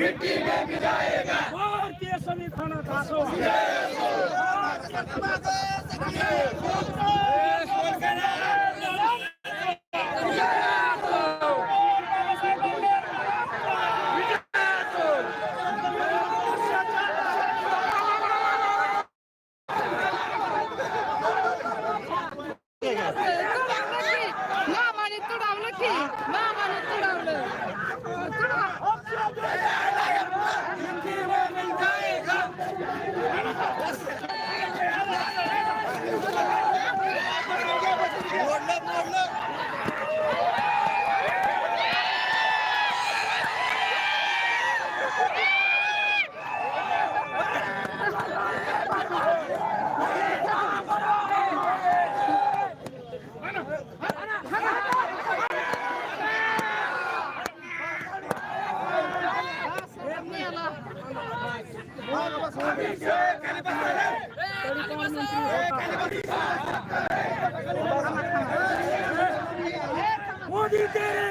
मिट्टी में मिलाएगा भारतीय संविधान का ಗೆದ್ದಿದ್ದೇವೆ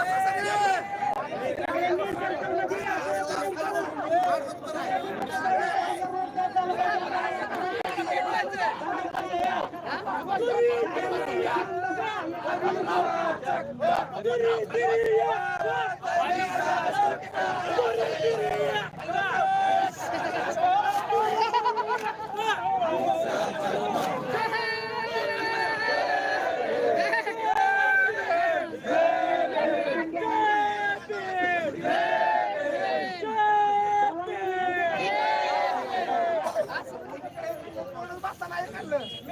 Hadi ya! Hadi ya! Allah'ım.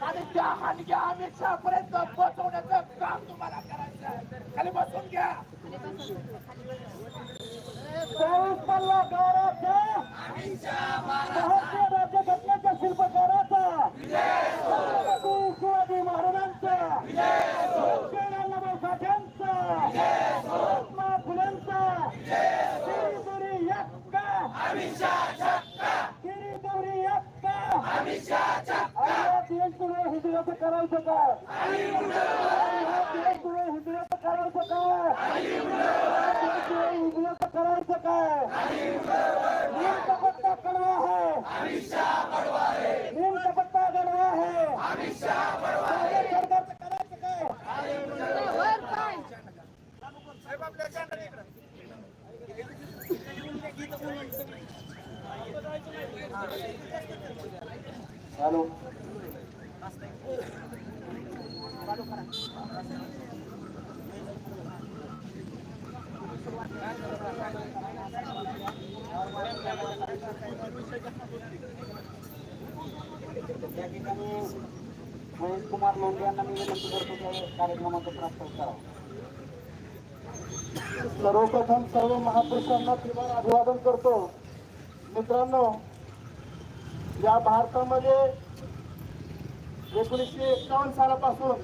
Bakit siya kami kaya sa दिवसपुढे Hindutva करायचं काय? दिवसपुढे हिंदुत्व करायचं काय? दिवसपुढे हिंदुत्व करायचं काय? नीम तपत्ता कडवा है नीम तपत्ता कडवा है सरकारचं करायचं हॅलो. महेश कुमार लोंढे यांना मी विनंती करतो की कार्यक्रमाचा प्रस्ताव करावा सर्वप्रथम सर्व महापुरुषांना अभिवादन करतो. मित्रांनो, या भारतामध्ये एकोणीसशे एकावन्न सालापासून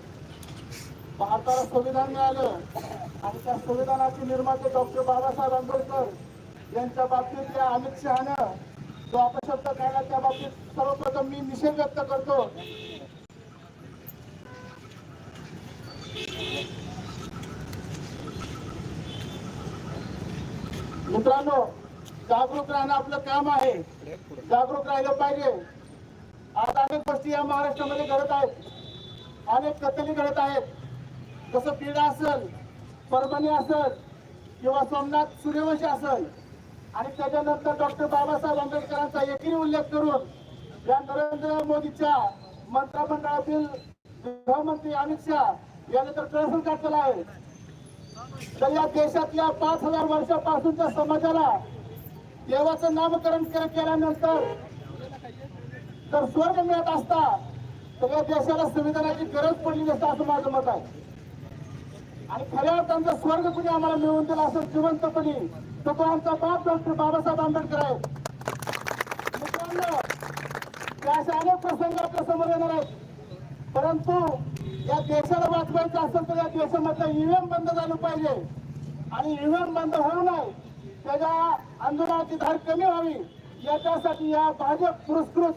भारताला संविधान मिळालं. आणि त्या संविधानाचे निर्माते डॉक्टर बाबासाहेब आंबेडकर यांच्या बाबतीत त्या अमित शहानं जो अपशब्द काढला त्या बाबतीत सर्वप्रथम मी निषेध व्यक्त करतो. मित्रांनो जागरूक राहणं आपलं काम आहे. जागरूक राहिलं पाहिजे. आज अनेक गोष्टी या महाराष्ट्रामध्ये घडत आहेत. अनेक कथली घडत आहेत. जसं पीडा असेल परभणी असेल किंवा सोमनाथ सूर्यवंशी असेल आणि त्याच्यानंतर डॉक्टर बाबासाहेब आंबेडकरांचा एकही उल्लेख करून या नरेंद्र मोदीच्या मंत्रिमंडळातील गृहमंत्री अमित शहा यांनी तर कळसून केला आहे? तर या देशातल्या पाच हजार वर्षापासूनच्या समाजाला देवाचं नामकरण के- केल्यानंतर तर स्वर्ग मिळत असता तर या देशाला संविधानाची गरज पडली नसता असं माझं मत आहे. आणि खऱ्या अर्थानं स्वर्ग कुणी आम्हाला मिळवून दिला असं जिवंतपणी तर तो आमचा बाप डॉक्टर बाबासाहेब आंबेडकर आहे. मित्रांनो या अशा अनेक प्रसंग आपल्यासमोर येणार आहेत. परंतु या देशाला वाचवायचं असेल तर या देशामधलं ईव्हीएम बंद झालं पाहिजे. आणि ईव्हीएम बंद होऊ नये त्याच्या आंदोलनाची धार कमी व्हावी. याच्यासाठी या भाजप पुरस्कृत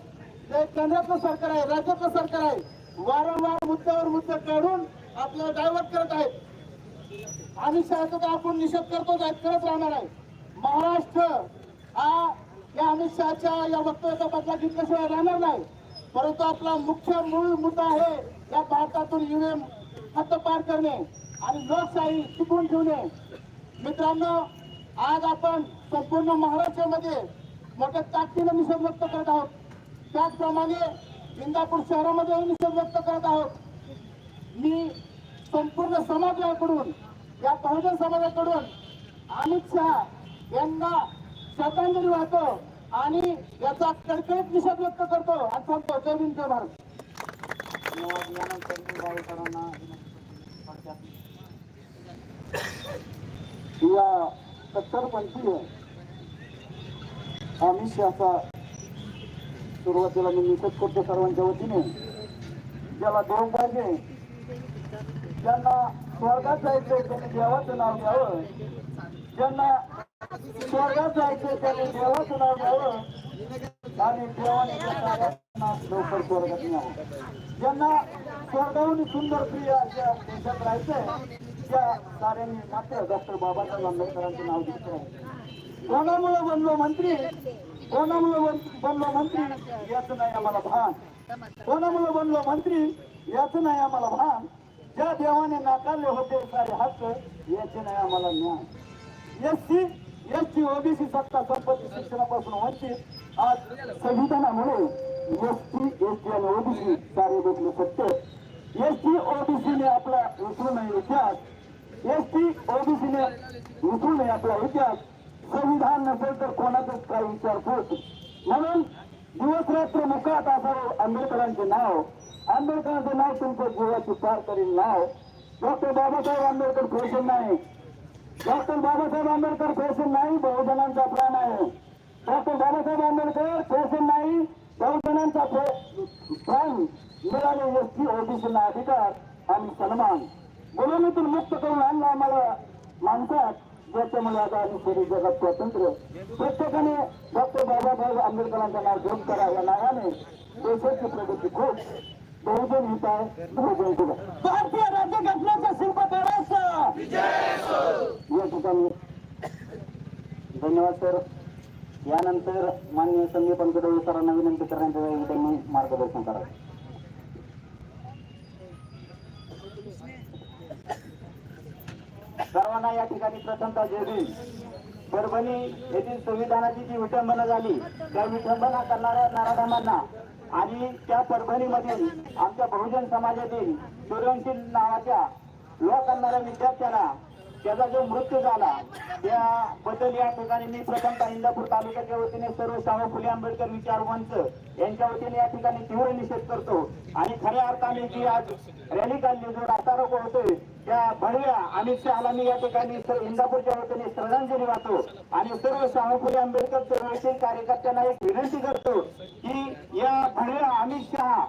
जे केंद्रातलं सरकार आहे राज्यातलं सरकार आहे. वारंवार मुद्द्यावर मुद्दे काढून आपल्याला डायव्हर्ट करत आहेत. आणि शहाचा तर आपण निषेध करतोच आहे करत राहणार आहे महाराष्ट्र हा या अमित शहाच्या या वक्तव्याचा बदला घेतल्याशिवाय राहणार नाही. परंतु आपला मुख्य मूळ मुद्दा आहे या भारतातून ईव्हीएम हद्दपार करणे आणि लोकशाही टिकून ठेवणे. मित्रांनो आज आपण संपूर्ण महाराष्ट्रामध्ये मोठ्या ताकदीनं निषेध व्यक्त करत आहोत. त्याचप्रमाणे इंदापूर शहरामध्ये निषेध व्यक्त करत आहोत. मी संपूर्ण समाजाकडून या बहुजन समाजाकडून अमित शहा यांना श्रद्धांजली वाहतो आणि याचा कडकडीत निषेध व्यक्त करतो. आणि सांगतो. जय भीम जय भारत. या सत्तर पंचवीस अमित शहाचा सुरुवातीला मी निषेध करतो सर्वांच्या वतीने ज्याला देव पाहिजे ज्यांना स्वर्गात जायचंय त्यांनी देवाचं नाव घ्यावं ज्यांना स्वर्गात जायचंय त्यांनी देवाचं नाव घ्यावं आणि देवाने लवकर स्वर्गात न्यावं. ज्यांना स्वर्गाहून सुंदर प्रिय अशा देशात राहायचंय त्या साऱ्यांनी मात्र डॉक्टर बाबासाहेब आंबेडकरांचं नाव घेतलं कोणामुळे बनलो मंत्री? कोणामुळे बन- बनलो मंत्री याचं नाही आम्हाला भान कोणामुळे बनलो मंत्री याचं नाही आम्हाला भान ज्या देवाने नाकारले होते सारे हक्क याचे नाही आम्हाला ज्ञान S C S T OBC सत्ता संपत्ती शिक्षणापासून वंचित आज संविधानामुळे एस टी एस टी आणि ओबीसी सारे भेटले सत्य एस टी ओबीसीने आपला विसरू नये इतिहास एस टी ओबीसीने विसरू नये आपला इतिहास संविधान नसेल तर कोणाचाच काय विचार विचारपूस म्हणून दिवस रात्र मुखात असावं आंबेडकरांचे नाव आंबेडकरांचं नाव तुमच्या जीवाची पार करील नाव. डॉक्टर बाबासाहेब आंबेडकर फॅशन नाही. डॉक्टर बाबासाहेब आंबेडकर फॅशन नाही बहुजनांचा प्राण आहे. डॉक्टर बाबासाहेब आंबेडकर फॅशन नाही बहुजनांचा प्राण मिळाले एसटी ओबीसीला अधिकार आणि सन्मान. गुलामीतून मुक्त करून आणला आम्हाला माणसात. ज्याच्यामुळे आता आम्ही शरीर जगात स्वातंत्र्य प्रत्येकाने डॉक्टर बाबासाहेब आंबेडकरांचं नाव घेऊन करा या नावाने देशाची प्रगती खूप बहुजन हित आहे बहुजन हित आहे. भारतीय राज्यघटनेच्या शिल्पकाराचं या ठिकाणी धन्यवाद सर. यानंतर माननीय संदीपांकडे सरांना विनंती करण्यात यावी त्यांनी मार्गदर्शन करावं. सर्वांना या ठिकाणी प्रथमता जय परभणी येथील संविधानाची जी विटंबना झाली त्या विटंबना करणाऱ्या नाराधामांना आणि त्या परभणीमधील आमच्या बहुजन समाजातील सूर्यवंशी नावाच्या लोक करणाऱ्या विद्यार्थ्याला त्याचा जो मृत्यू झाला त्याबद्दल या ठिकाणी मी प्रथमतः इंदापूर तालुक्याच्या वतीने सर्व शाहू फुले आंबेडकर विचार मंच यांच्या वतीने या ठिकाणी तीव्र निषेध करतो. आणि खऱ्या अर्थाने जी आज रॅली काढली जो रास्तारोको होतोय त्या भडव्या अमित शहाला मी या ठिकाणी इंदापूरच्या वतीने श्रद्धांजली वाहतो. आणि सर्व शाहू फुले आंबेडकर चळवळीतील कार्यकर्त्यांना एक विनंती करतो की या भडव्या अमित शहा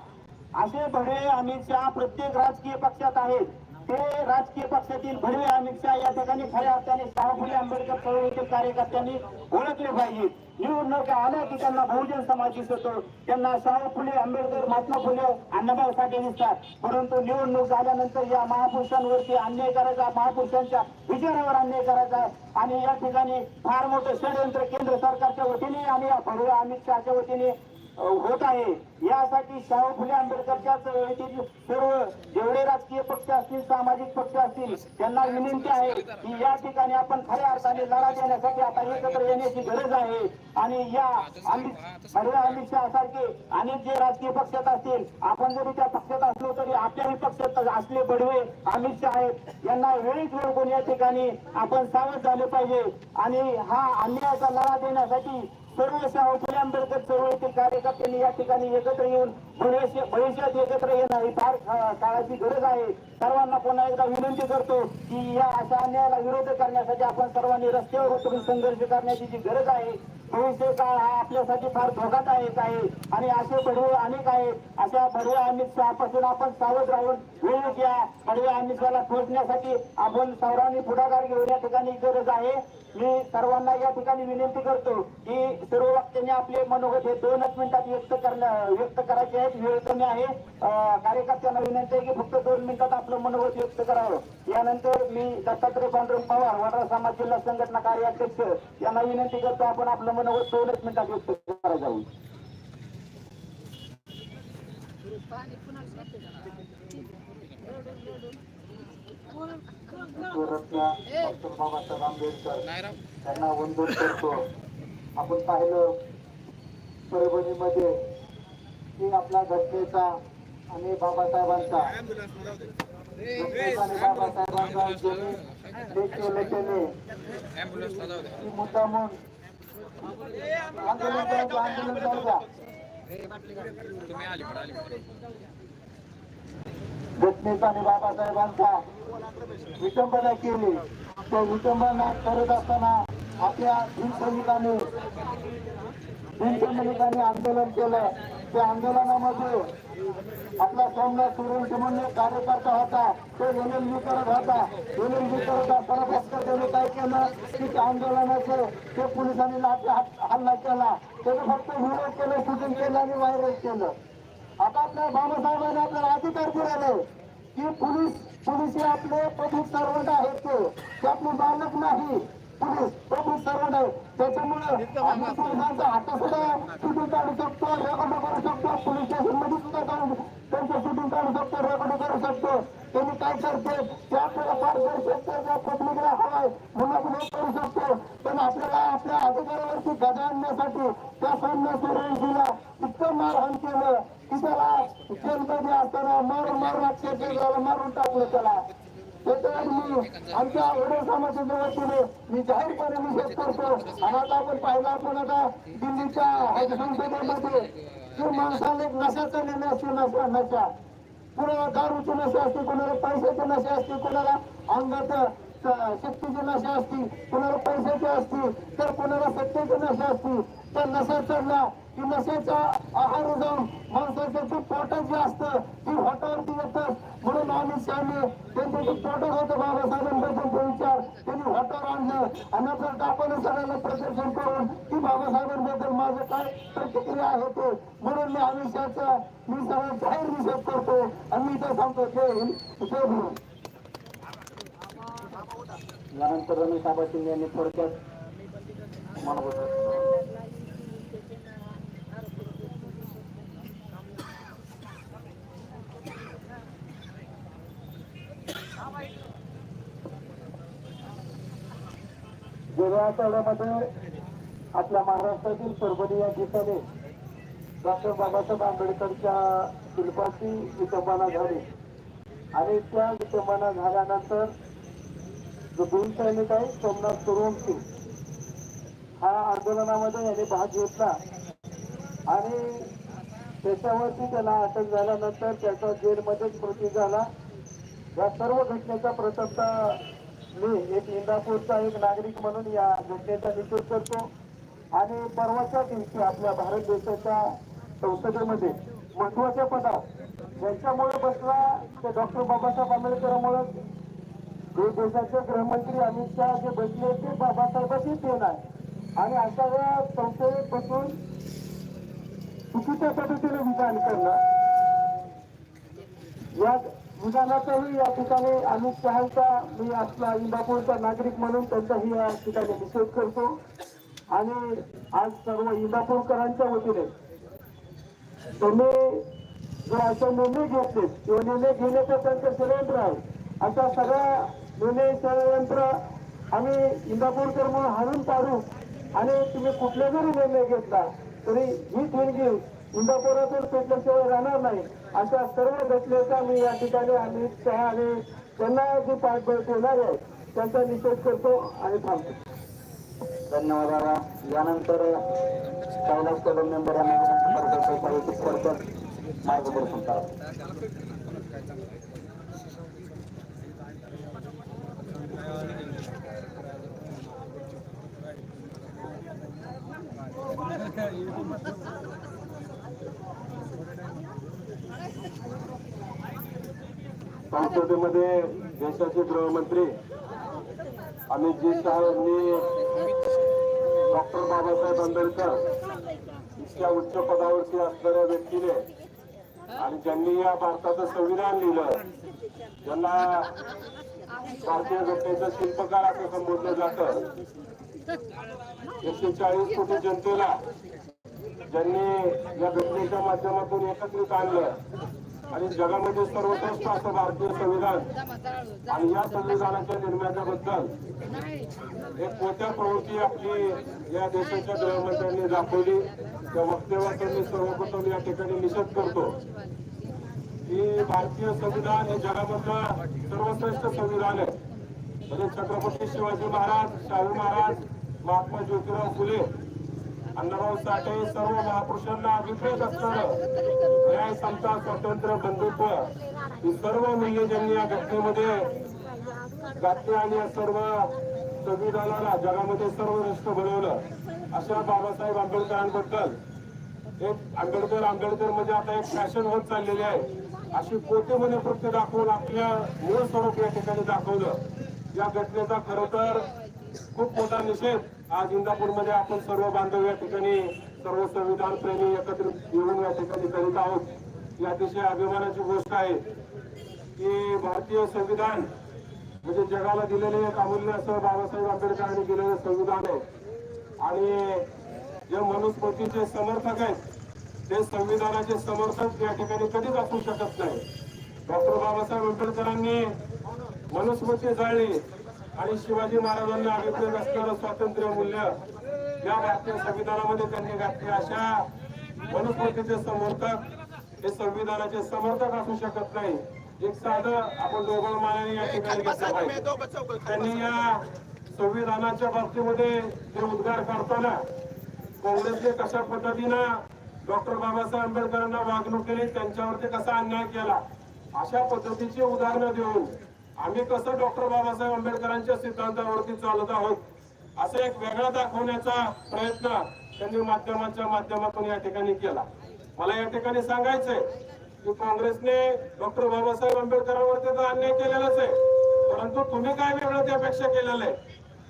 असे भडवे अमित शहा प्रत्येक राजकीय पक्षात आहेत. ते राजकीय पक्षातील भडवे अमित शहा या ठिकाणी खऱ्या अर्थाने शाहू आंबेडकर चळवळीतील कार्यकर्त्यांनी ओळखले पाहिजे. निवडणुका आल्या की त्यांना बहुजन समाज दिसतो? त्यांना शाहू फुले आंबेडकर महात्मा फुले अण्णाभाऊ साठे दिसतात. परंतु निवडणूक झाल्यानंतर या महापुरुषांवरती अन्याय करायचा महापुरुषांच्या विचारावर अन्याय करायचा आणि या ठिकाणी फार मोठं षडयंत्र केंद्र सरकारच्या वतीने आणि या भडवे अमित शहाच्या वतीने होत आहे. यासाठी शाहू फुले आंबेडकरच्या चळवळीतील सर्व जेवढे राजकीय पक्ष असतील सामाजिक पक्ष असतील त्यांना विनंती आहे की या ठिकाणी आपण खऱ्या अर्थाने लढा देण्यासाठी आता एकत्र येण्याची गरज आहे. आणि या अमित भडव्या अमित शहा अनेक जे राजकीय पक्षात असतील आपण जरी त्या पक्षात असलो तरी आपल्याही पक्षात असले बडवे अमित शहा आहेत. यांना वेळीच वेळ कोण या ठिकाणी आपण सावध झाले पाहिजे. आणि हा अन्यायाचा लढा देण्यासाठी सर्व शाहू फुले आंबेडकर चळवळीतील कार्यकर्त्यांनी या ठिकाणी एकत्र येऊन भविष्य भविष्यात एकत्र येणं ही फार काळाची गरज आहे. सर्वांना पुन्हा एकदा विनंती करतो की या अशा अन्यायाला विरोध करण्यासाठी आपण सर्वांनी रस्त्यावर उतरून संघर्ष करण्याची जी गरज आहे भविष्य काळ हा आपल्यासाठी फार धोकादायक आहे. आणि असे बडवे अनेक आहेत. अशा बडवे अमित शहापासून आपण सावध राहून वेळ घ्या. बडवे अमित शहाला पोहोचण्यासाठी आपण सर्वांनी पुढाकार घेऊन या ठिकाणी गरज आहे. मी सर्वांना या ठिकाणी विनंती करतो की सर्व वक्त्यांनी आपले मनोगत हे दोनच मिनिटात व्यक्त करणं व्यक्त करायचे आहेत. वेळ कमी आहे. कार्यकर्त्यांना विनंती आहे की फक्त दोन मिनिटात आपण आपलं मनोगत व्यक्त करावं. यानंतर मी दत्तात्रय पांडुरंग पवार वडरा समाज जिल्हा संघटना कार्याध्यक्ष यांना विनंती करतो आपण आपलं मनोगत दोनच मिनिटात व्यक्त करायला जाऊ. बाबासाहेब आंबेडकर त्यांना वंदन करतो. आपण पाहिलं परभणीमध्ये की आपला घटनेचा आणि बाबासाहेबांचा घटनेचा आणि बाबासाहेबांचा ज्यांनी हे केलं आंदोलन जाऊ आंदोलन जाऊ द्या. घटनेचा आणि बाबासाहेबांचा विटंबना केली त्या विटंबना करत असताना आपल्या भीमसैनिकांनी भीमसैनिकांनी आंदोलन केलं त्या आंदोलनामध्ये आपला सोमनाथ सुरेश म्हणून एक कार्यकर्ता होता. तो एलएलबी करत होता. एलएलबी करत असताना फक्त त्याने काय केलं? की त्या आंदोलनाचं ते पोलिसांनी हल्ला केला. त्याने फक्त विरोध केलं शूटिंग केलं आणि व्हायरल केलं. आता आपल्या बाबासाहेबांनी आपल्याला अधिकार पुरवले की पोलीस पोलीस हे आपले पब्लिक सर्वंट आहेत. ते ते आपले मालक नाही. पोलीस पब्लिक सर्वंट आहे. त्याच्यामुळे आम्ही पोलिसांचा हात सुद्धा शूटिंग काढू शकतो रेकॉर्ड करू शकतो पोलीस स्टेशनमध्ये सुद्धा काढू त्यांचं शूटिंग काढू शकतो रेकॉर्ड करू शकतो. त्यांनी काय करते ते आपल्याला पारदर्शकता पब्लिकला हवाय. म्हणून आपण हे करू शकतो. पण आपल्याला आपल्या अधिकारावरती गदा आणण्यासाठी त्या इतकं मारहाण केलं की त्याला जेलमध्ये असताना मारून मारून टाकलं त्याला. मी आमच्या वडील समाजाच्या वतीने मी जाहीरपणे निषेध करतो. आणि आता आपण पाहिलं आपण आता दिल्लीच्या हज संसदेमध्ये की माणसाला एक नशाचा निर्णय असतो नशा नशा कुणाला दारूची नशा असते कोणाला पैशाची नशा असते कोणाला अंगात शक्तीची नशा असते कोणाला पैशाची असते तर कोणाला सत्तेची नशा असते. तर नशा चढला की नशेचा आहार जाऊन माणसाचं जे पोटच जे असतं ती होटावरती येतात. म्हणून आम्ही शामी त्यांचं जे पोटच होतं बाबासाहेबांबद्दलचा विचार. त्यांनी होटावर आणलं. आणि आपण आपण सगळ्यांना प्रदर्शन करून की बाबासाहेबांबद्दल माझं काय प्रतिक्रिया आहे ते. म्हणून मी आयुष्याचा मी सगळं जाहीर निषेध करतो. आणि मी इथं सांगतो ते हिंद जय यानंतर रमेश आबा शिंदे यांनी थोडक्यात मला आठवड्यामध्ये आपल्या महाराष्ट्रातील परभणी या ठिकाणी डॉक्टर बाबासाहेब आंबेडकरच्या शिल्पाची विटंबना झाली. आणि त्या विटंबना झाल्यानंतर जो भीम सैनिक आहे सोमनाथ सुरवंशी हा आंदोलनामध्ये यांनी भाग घेतला. आणि त्याच्यावरती त्याला अटक झाल्यानंतर त्याचा जेलमध्येच मृत्यू झाला. या सर्व घटनेचा प्रथमता मी एक इंदापूरचा एक नागरिक म्हणून या घटनेचा निषेध करतो. आणि परवाच्या दिवशी आपल्या भारत देशाच्या संसदेमध्ये महत्त्वाच्या पदावर ज्यांच्यामुळे बसला ते डॉक्टर बाबासाहेब आंबेडकरांमुळे जे देशाचे गृहमंत्री अमित शहा जे बसले ते बाबासाहेबांची देण आहे. आणि अशा या संसदेत बसून चुकीच्या पद्धतीने विधान करणं. या विधानाचाही या ठिकाणी अमित शहाचा मी आपला इंदापूरचा नागरिक म्हणून त्यांचाही या ठिकाणी निषेध करतो. आणि आज सर्व इंदापूरकरांच्या वतीने तुम्ही जे असे निर्णय घेतले तो निर्णय घेण्याचं त्यांचं षडयंत्र आहे. अशा सगळ्या निर्णय षडयंत्र आम्ही इंदापूरकर म्हणून हाणून पाडू आणि तुम्ही कुठले जरी निर्णय घेतला तरी ही ठिणगी इंदापुरातून पेटल्याशिवाय राहणार नाही. अशा सर्व घटनेचा मी या ठिकाणी अमित शहा आणि त्यांना जे पाठबळ देणार आहे त्यांचा निषेध करतो आणि थांबतो. धन्यवाद दादा. यानंतर कैलास कदम मेंबर मार्गदर्शन करा. संसदेमध्ये देशाचे गृहमंत्री अमितजी शहा यांनी डॉक्टर बाबासाहेब आंबेडकर इतक्या उच्च पदावरती असणाऱ्या व्यक्तीने आणि ज्यांनी या भारताचं संविधान लिहिलं ज्यांना भारतीय घटनेचं शिल्पकार असं संबोधलं जातं एकशे चाळीस कोटी जनतेला ज्यांनी या घटनेच्या माध्यमातून एकत्रित आणलं आणि जगामध्ये सर्वश्रेष्ठ असं भारतीय संविधान आणि या संविधानाच्या निर्मात्याबद्दल एक कोणत्या प्रवृत्ती आपली या देशाच्या गृहमंत्र्यांनी दाखवली. त्या वक्तव्याचा मी सर्वप्रथम या ठिकाणी निषेध करतो की भारतीय संविधान हे जगामधलं सर्वश्रेष्ठ संविधान आहे. म्हणजे छत्रपती शिवाजी महाराज शाहू महाराज महात्मा ज्योतिराव फुले अण्णाभाऊ साठे सर्व महापुरुषांना अभिप्रेत असणारं न्याय समता स्वातंत्र्य बंधुत्व ही सर्व मूल्यजन्य ज्यांनी या घटनेमध्ये घातली आणि या सर्व संविधानाला जगामध्ये सर्वश्रेष्ठ बनवलं. अशा बाबासाहेब आंबेडकरांबद्दल एक आंबेडकर आंबेडकर म्हणजे आता एक फॅशन होत चाललेली आहे. अशी कोटीमध्ये प्रत्येक दाखवून आपल्या मूळ स्वरूप या ठिकाणी दाखवलं. या घटनेचा खरं तर खूप मोठा निषेध. आज इंदापूरमध्ये आपण सर्व बांधव या ठिकाणी सर्व संविधान प्रेमी एकत्रित येऊन या ठिकाणी करीत आहोत. ही अतिशय अभिमानाची गोष्ट आहे की भारतीय संविधान म्हणजे जगाला दिलेले एक अमूल्य असं बाबासाहेब आंबेडकरांनी दिलेलं संविधान आहे. आणि जे मनुस्मृतीचे समर्थक आहेत ते संविधानाचे समर्थक या ठिकाणी कधीच असू शकत नाही. डॉक्टर बाबासाहेब आंबेडकरांनी मनुस्मृती जाळली. आणि शिवाजी महाराजांना अभिप्रेत असलेलं स्वातंत्र्य मूल्य या भारतीय संविधानामध्ये त्यांनी घातले. अशा मनुस्मृतीचे समर्थक हे संविधानाचे समर्थक असू शकत नाही. एक साधं आपण दोघं मानाने या ठिकाणी घेतलं पाहिजे. त्यांनी या संविधानाच्या बाबतीमध्ये जे उद्गार करताना काँग्रेसने कशा पद्धतीनं डॉक्टर बाबासाहेब आंबेडकरांना वागणूक केली त्यांच्यावरती कसा अन्याय केला अशा पद्धतीची उदाहरणं देऊन आम्ही कसं डॉक्टर बाबासाहेब आंबेडकरांच्या सिद्धांतावरती चालत आहोत असं एक वेगळा दाखवण्याचा प्रयत्न त्यांनी माध्यमांच्या माध्यमातून या ठिकाणी केला. मला या ठिकाणी सांगायचंय की काँग्रेसने डॉक्टर बाबासाहेब आंबेडकरांवरती तर अन्याय केलेलाच आहे परंतु तुम्ही काय वेगळं त्यापेक्षा केलेलं आहे?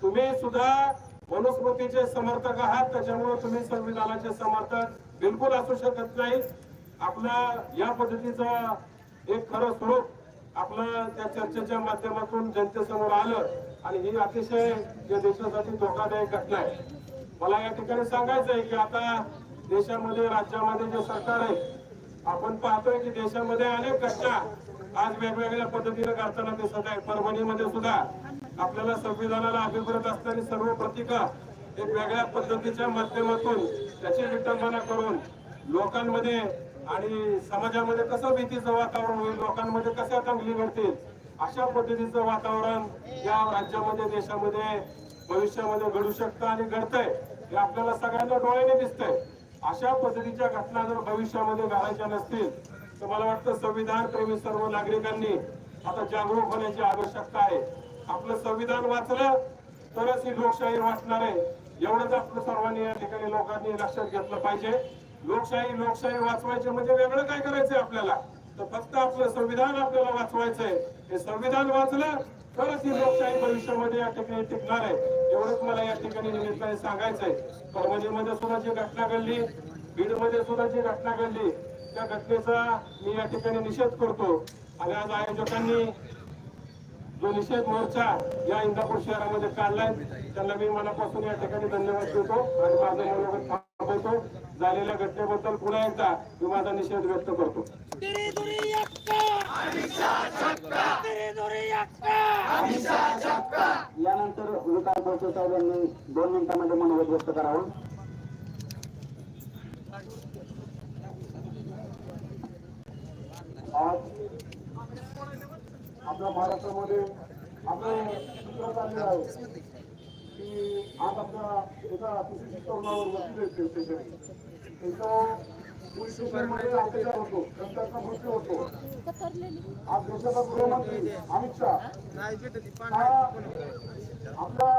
तुम्ही सुद्धा मनुस्मृतीचे समर्थक आहात त्याच्यामुळे तुम्ही संविधानाचे समर्थक बिलकुल असू शकत नाही आपला या पद्धतीचा एक खरं स्वरूप आपलं त्या चर्चेच्या माध्यमातून जनतेसमोर आलं आणि ही अतिशय या देशासाठी धोकादायक घटना आहे. मला या ठिकाणी सांगायचं आहे की आता देशामध्ये राज्यामध्ये जे सरकार आहे आपण पाहतोय की देशामध्ये अनेक घटना आज वेगवेगळ्या पद्धतीने करताना दिसत आहे परभणीमध्ये सुद्धा आपल्याला संविधानाला अभिप्रेत असणारी सर्व प्रतिका एक वेगळ्या पद्धतीच्या माध्यमातून त्याची विटंबना करून लोकांमध्ये आणि समाजामध्ये कसं भीतीचं वातावरण होईल लोकांमध्ये कशा चांगली घडतील अशा पद्धतीचं वातावरण या राज्यामध्ये देशामध्ये भविष्यामध्ये घडू शकतं आणि घडतंय. हे आपल्याला सगळ्यांना डोळ्याने दिसतंय. अशा पद्धतीच्या घटना जर भविष्यामध्ये घालायच्या नसतील तर मला वाटतं संविधान प्रेमी सर्व नागरिकांनी आता जागरूक होण्याची आवश्यकता आहे. आपलं संविधान वाचलं तरच ही लोकशाही वाचणार आहे. एवढंच आपलं सर्वांनी या ठिकाणी लोकांनी लक्षात घेतलं पाहिजे. लोकशाही लोकशाही वाचवायचे म्हणजे वेगळं काय करायचंय आपल्याला? तर फक्त आपलं संविधान आपल्याला वाचवायचंय. हे संविधान वाचलं तरच ही लोकशाही भविष्यामध्ये या ठिकाणी टिकणार आहे. एवढंच मला या ठिकाणी निमित्ताने सांगायचंय. परभणीमध्ये सुद्धा जी घटना घडली बीडमध्ये सुद्धा जी घटना घडली त्या घटनेचा मी या ठिकाणी निषेध करतो. आणि आज आयोजकांनी जो निषेध मोर्चा या इंदापूर शहरामध्ये काढलाय त्यांना मी मनापासून या ठिकाणी धन्यवाद देतो. आणि माझं मनोगत थांबवतो. झालेल्या घटनेबद्दल पुन्हा एकदा मी माझा निषेध व्यक्त करतो. यानंतर विकास बोलते साहेब यांनी दोन मिनिटांमध्ये मनोगत व्यक्त करावं. आज आपल्या महाराष्ट्रामध्ये आपलं सूत्र चाललेलं आहे की आज आपल्या एका तरुणावर वकील अत्याचार होतो नंतरचा मृत्यू होतो आज देशाचा गृहमंत्री अमित शहा आपला